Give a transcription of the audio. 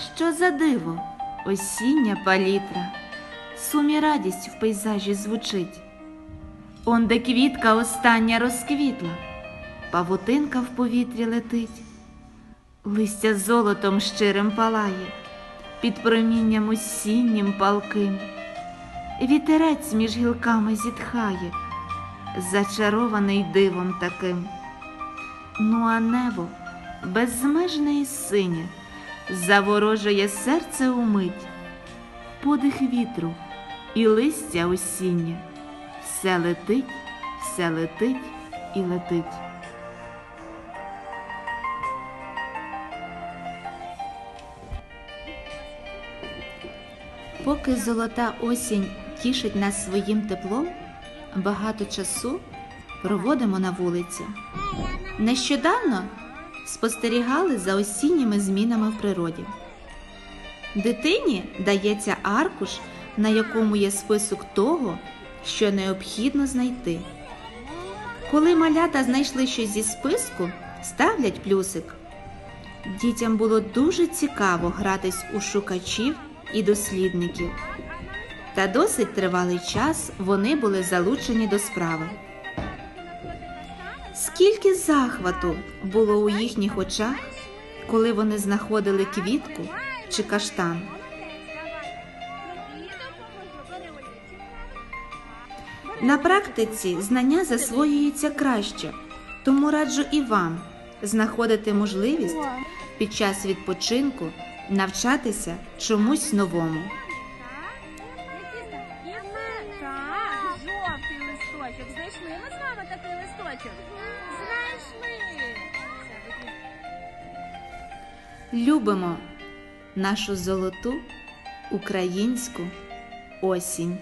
що за диво, осіння палітра, сумі радість в пейзажі звучить. Онде квітка остання розквітла, павутинка в повітрі летить, листя золотом щирим палає, під промінням осіннім палким. Вітерець між гілками зітхає, зачарований дивом таким. Ну а небо безмежне і синє, заворожує серце умить, подих вітру і листя осіннє, все летить, все летить і летить. Поки золота осінь тішить нас своїм теплом, багато часу проводимо на вулиці. Нещодавно спостерігали за осінніми змінами в природі. Дитині дається аркуш, на якому є список того, що необхідно знайти. Коли малята знайшли щось зі списку, ставлять плюсик. Дітям було дуже цікаво гратись у шукачів і дослідників. Та досить тривалий час вони були залучені до справи. Скільки захвату було у їхніх очах, коли вони знаходили квітку чи каштан. На практиці знання засвоюються краще, тому раджу і вам знаходити можливість під час відпочинку навчатися чомусь новому. Жовтий листочок. Знайшли ми з вами такий листочок? Любимо нашу золоту українську осінь.